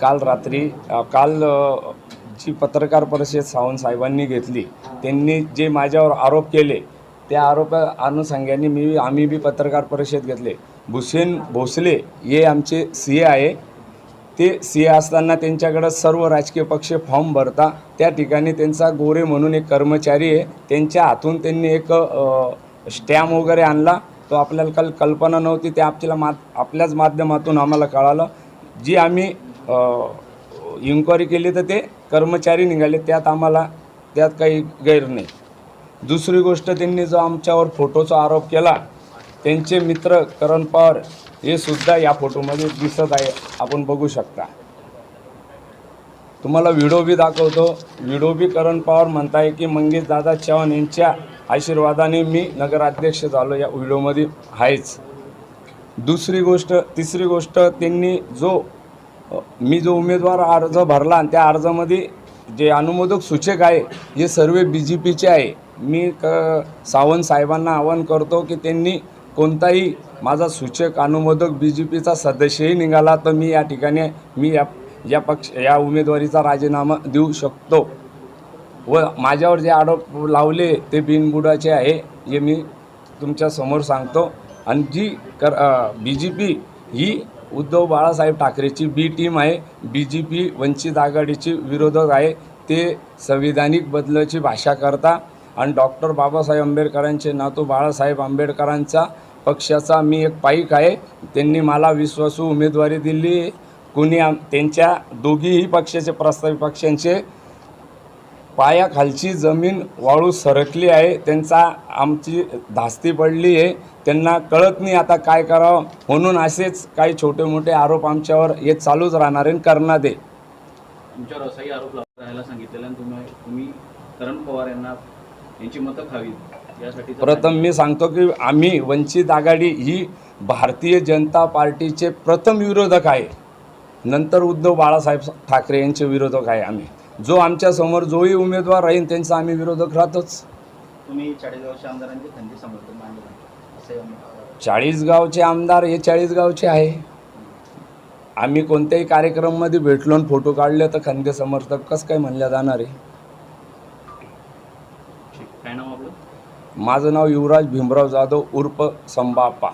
काल रात्री काल जी पत्रकार परिषद सावंत साहेबांनी घेतली त्यांनी जे माझ्यावर आरोप केले त्या आरोप अनुषंगाने मी आम्ही बी पत्रकार परिषद घेतले. भूषण भोसले हे आमचे सी ए आहे. ते सी ए असताना त्यांच्याकडं सर्व राजकीय पक्ष फॉर्म भरता त्या ठिकाणी त्यांचा गोरे म्हणून एक कर्मचारी आहे. त्यांच्या हातून त्यांनी एक स्टॅम्प वगैरे आणला. तो आपल्याला काल कल्पना नव्हती. ते आपल्याला मा आपल्याच माध्यमातून आम्हाला कळालं. जी आम्ही इन्क्वायरी केली तर ते कर्मचारी निघाले. त्यात आम्हाला त्यात काही गैर नाही. दुसरी गोष्ट त्यांनी जो आमच्यावर फोटोचा आरोप केला त्यांचे मित्र करण पवार हे सुद्धा या फोटोमध्ये दिसत आहे. आपण बघू शकता. तुम्हाला व्हिडिओ बी दाखवतो. व्हिडिओ बी करण पवार म्हणताय की मंगेश दादा चव्हाण यांच्या आशीर्वादाने मी नगराध्यक्ष झालो. या व्हिडिओमध्ये आहेच. दुसरी गोष्ट तिसरी गोष्ट त्यांनी जो मी जो उमेदवार अर्ज भरला आणि त्या अर्जामध्ये जे अनुमोदक सूचक आहे हे सर्व बी जे पीचे आहे. मी क सावंत साहेबांना आवाहन करतो की त्यांनी कोणताही माझा सूचक अनुमोदक बी जे पीचा सदस्यही निघाला तर मी या ठिकाणी मी या या पक्ष या उमेदवारीचा राजीनामा देऊ शकतो. व माझ्यावर जे आरोप लावले ते बिनबुडाचे आहे हे मी तुमच्यासमोर सांगतो. आणि जी कर बी जे पी ही उद्धव बाळासाहेब ठाकरेची बी टीम आहे बी जे पी वंचित आघाडीची विरोधक आहे ते संविधानिक बदलाची भाषा करता. आणि डॉक्टर बाबासाहेब आंबेडकरांचे नातू बाळासाहेब आंबेडकरांचा पक्षाचा मी एक पाईक आहे. त्यांनी मला विश्वासू उमेदवारी दिली. कुणी आम त्यांच्या दोघीही पक्षाचे प्रस्तावित पक्षांचे पायाखालची जमीन वाळू सरकली आहे. त्यांचा आमची धास्ती पडली आहे. त्यांना कळत नाही आता काय करावं. म्हणून असेच काही छोटे मोठे आरोप आमच्यावर हे चालूच राहणार आहे करणार दे तुमच्यावर असाही आरोप राहायला सांगितलेला आणि तुम्ही तुम्ही करण पवार यांना यांची मतं खावी प्रथम मी सांगतो की आम्ही वंचित आघाडी ही भारतीय जनता पार्टीचे प्रथम विरोधक आहे. नंतर उद्धव बाळासाहेब ठाकरे यांचे विरोधक आहे आम्ही. जो आमच्यासमोर जोही उमेदवार राहील त्यांचा आम्ही विरोधक राहतोच. तुम्ही चाळीसगावच्या आमदारांचे खंदी समर्थन मानले असे अं, चाळीसगावचे आमदार हे चाळीसगावचे आहे. आम्ही कोणत्याही कार्यक्रममध्ये भेटलो आणि फोटो काढले तर खंदे समर्थक कसं काय म्हणल्या जाणार? आहे ठीक. काय नाव आपलं माझं नाव युवराज भीमराव जाधव उर्फ संबाप्पा.